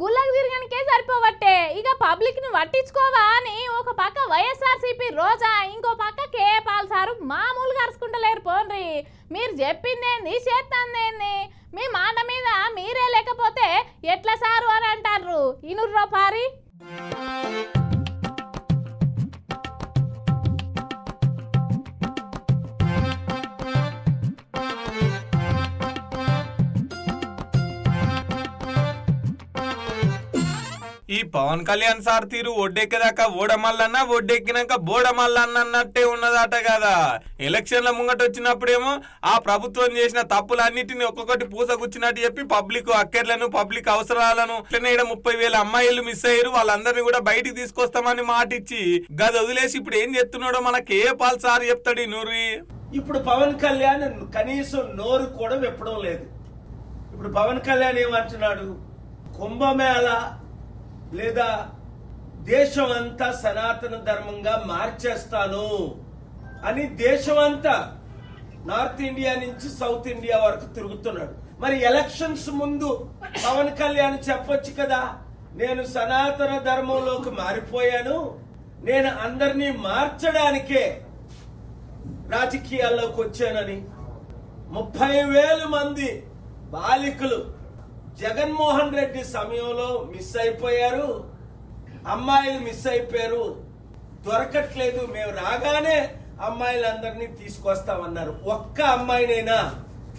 గుళ్ళకు తిరగనికే సరిపోవట్టే. ఇక పబ్లిక్ను పట్టించుకోవా అని ఒక పక్క వైఎస్ఆర్సీపీ రోజా ఇంకో పక్క కేపాల్ సారు మామూలుగా అరుచుకుంటలేరు పోన్రి. మీరు చెప్పిందేంది చేస్తాందేంది మీ మాట మీద మీరే లేకపోతే ఎట్లా సారు అని అంటారు ఇనుర్రో పారి. ఈ పవన్ కళ్యాణ్ సార్ తీరు ఒడ్డెక్కేదాకా ఓడమల్లన్న ఒడ్డెక్కినాక బోడమల్లన్న అన్నట్టే ఉన్నదట కదా. ఎలక్షన్ల ముంగట వచ్చినప్పుడేమో ఆ ప్రభుత్వం చేసిన తప్పులన్నిటిని ఒక్కొక్కటి పూసగుచ్చినట్టు చెప్పి పబ్లిక్ అక్కర్లను పబ్లిక్ అవసరాలను ఇట్లనే ముప్పై వేల అమ్మాయిలు మిస్ అయ్యారు. వాళ్ళందరినీ కూడా బయటికి తీసుకొస్తామని మాట ఇచ్చి గది వదిలేసి ఇప్పుడు ఏం చెప్తున్నాడో మనకి ఏ పాల్ సార్ చెప్తాడు ఈ నూరి? ఇప్పుడు పవన్ కళ్యాణ్ కనీసం నోరు కూడా విప్పడం లేదు. ఇప్పుడు పవన్ కళ్యాణ్ ఏమంటున్నాడు? కుంభమేళ లేదా దేశం అంతా సనాతన ధర్మంగా మార్చేస్తాను అని దేశం అంతా నార్త్ ఇండియా నుంచి సౌత్ ఇండియా వరకు తిరుగుతున్నాడు. మరి ఎలక్షన్స్ ముందు పవన్ కళ్యాణ్ చెప్పొచ్చు కదా నేను సనాతన ధర్మంలోకి మారిపోయాను నేను అందరినీ మార్చడానికే రాజకీయాల్లోకి వచ్చానని ముప్పై వేల మంది బాలికలు జగన్మోహన్ రెడ్డి సమయంలో మిస్ అయిపోయారు. అమ్మాయిలు మిస్ అయిపోయారు. దొరకట్లేదు. మేము రాగానే అమ్మాయిలందరినీ తీసుకొస్తామన్నారు. ఒక్క అమ్మాయినైనా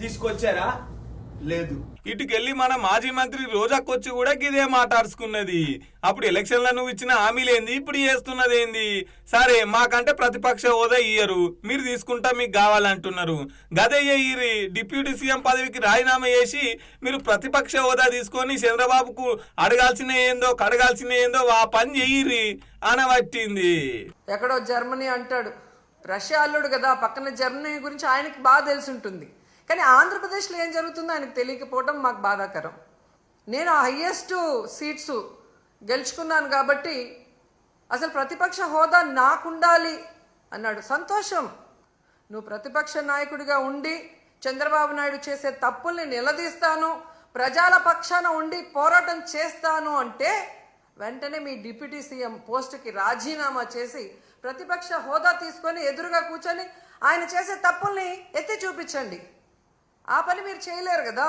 తీసుకొచ్చారా? లేదు. ఇటుకెళ్ళి మన మాజీ మంత్రి రోజాకొచ్చి కూడా గిదే మాట్లాడుకున్నది అప్పుడు ఎలక్షన్ల నువ్వు ఇచ్చిన హామీలేంది ఇప్పుడు చేస్తున్నది ఏంది? సరే మాకంటే ప్రతిపక్ష హోదా ఇయ్యరు. మీరు తీసుకుంటా మీకు కావాలంటున్నారు. గదే ఇయ్యి డిప్యూటీ సీఎం పదవికి రాజీనామా చేసి మీరు ప్రతిపక్ష హోదా తీసుకొని చంద్రబాబుకు అడగాల్సిన ఏందో కడగాల్సిన ఏందో ఆ పని చెయ్యిరి అనబట్టింది ఎక్కడో జర్మనీ అంటాడు. రష్యా అల్లుడు కదా పక్కన జర్మనీ గురించి ఆయనకి బాగా తెలిసి ఉంటుంది కానీ ఆంధ్రప్రదేశ్లో ఏం జరుగుతుందో ఆయనకు తెలియకపోవడం మాకు బాధాకరం. నేను హయ్యెస్ట్ సీట్స్ గెలుచుకున్నాను కాబట్టి అసలు ప్రతిపక్ష హోదా నాకుండాలి అన్నాడు. సంతోషం. నువ్వు ప్రతిపక్ష నాయకుడిగా ఉండి చంద్రబాబు నాయుడు చేసే తప్పుల్ని నిలదీస్తాను ప్రజల పక్షాన ఉండి పోరాటం చేస్తాను అంటే వెంటనే మీ డిప్యూటీ సీఎం పోస్టుకి రాజీనామా చేసి ప్రతిపక్ష హోదా తీసుకొని ఎదురుగా కూర్చొని ఆయన చేసే తప్పుల్ని ఎత్తి చూపించండి. ఆ పని మీరు చేయలేరు కదా?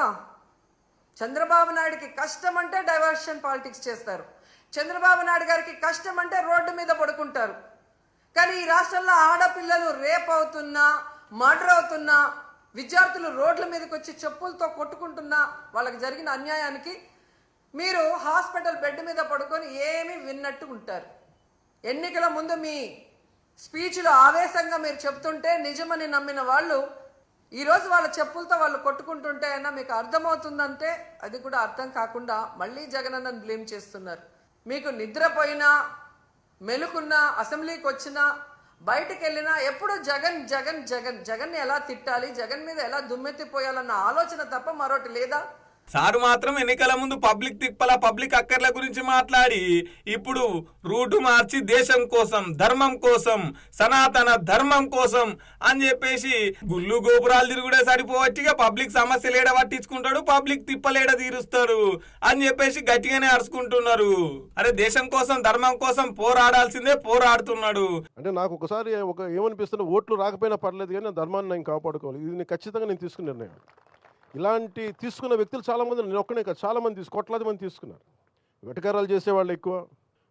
చంద్రబాబు నాయుడికి కష్టం అంటే డైవర్షన్ పాలిటిక్స్ చేస్తారు. చంద్రబాబు నాయుడు గారికి కష్టం అంటే రోడ్డు మీద పడుకుంటారు. కానీ ఈ రాష్ట్రంలో ఆడపిల్లలు రేప్ అవుతున్నా మర్డర్ అవుతున్నా విద్యార్థులు రోడ్ల మీదకి వచ్చి చెప్పులతో కొట్టుకుంటున్నా వాళ్ళకి జరిగిన అన్యాయానికి మీరు హాస్పిటల్ బెడ్ మీద పడుకొని ఏమి విన్నట్టు ఉంటారు. ఎన్నికల ముందు మీ స్పీచ్లో ఆవేశంగా మీరు చెప్తుంటే నిజమని నమ్మిన వాళ్ళు ఈరోజు వాళ్ళ చెప్పులతో వాళ్ళు కొట్టుకుంటుంటే అయినా మీకు అర్థమవుతుందంటే అది కూడా అర్థం కాకుండా మళ్ళీ జగనన్నను బ్లేమ్ చేస్తున్నారు. మీకు నిద్రపోయినా మెలుకున్నా అసెంబ్లీకి వచ్చినా బయటికి వెళ్ళినా ఎప్పుడు జగన్ జగన్ జగన్ జగన్ని ఎలా తిట్టాలి జగన్ మీద ఎలా దుమ్మెత్తిపోయాలన్న ఆలోచన తప్ప మరొకటి లేదా? సారు మాత్రం ఎన్నికల ముందు పబ్లిక్ తిప్పల పబ్లిక్ అక్కర్ల గురించి మాట్లాడి ఇప్పుడు రూటు మార్చి దేశం కోసం ధర్మం కోసం సనాతన ధర్మం కోసం అని చెప్పేసి గుళ్ళు గోపురాలు తిరుగుడే సరిపోవచ్చిగా పబ్లిక్ సమస్యలు ఏడ పట్టించుకుంటాడు పబ్లిక్ తిప్పలేడ తీరుస్తాడు అని చెప్పేసి గట్టిగానే అరుచుకుంటున్నారు. అరే దేశం కోసం ధర్మం కోసం పోరాడాల్సిందే పోరాడుతున్నాడు. అంటే నాకు ఒకసారి ఒక ఏమనిపిస్తున్న ఓట్లు రాకపోయినా పర్లేదు కానీ ధర్మాన్ని నేను కాపాడుకోవాలి. ఇది ఖచ్చితంగా నేను తీసుకున్న నిర్ణయం. ఇలాంటి తీసుకున్న వ్యక్తులు చాలామంది నేను ఒక్కనే కాదు చాలామంది తీసుకు కోట్లాది మంది తీసుకున్నారు. వెటకారాలు చేసేవాళ్ళు ఎక్కువ.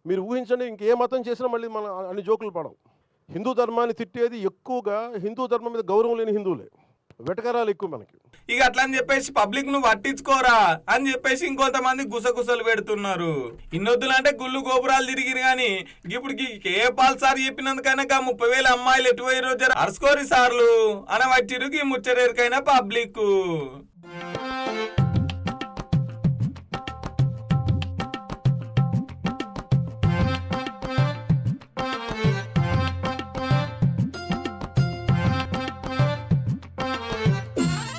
మీరు ఊహించండి ఇంకే మతం చేసినా మళ్ళీ మన అన్ని జోకులు పడవు. హిందూ ధర్మాన్ని తిట్టేది ఎక్కువగా హిందూ ధర్మం మీద గౌరవం లేని హిందువులే. వెటకారాలు ఎక్కువ మనకి. ఇక అట్లా అని చెప్పేసి పబ్లిక్ నువ్వు పట్టించుకోరా? అని చెప్పేసి ఇంకొంతమంది గుసగుసలు పెడుతున్నారు. ఇన్నొద్దులు అంటే గుళ్ళు గోపురాలు తిరిగిరు గాని ఇప్పుడు ఏ పాల్ సార్ చెప్పినందుకైనా ముప్పై వేల అమ్మాయిలు ఎటువై రోజు అరుసుకోరి సార్లు. అనవట్టిరు ఈ ముచ్చరేరికైనా పబ్లిక్ Thank you.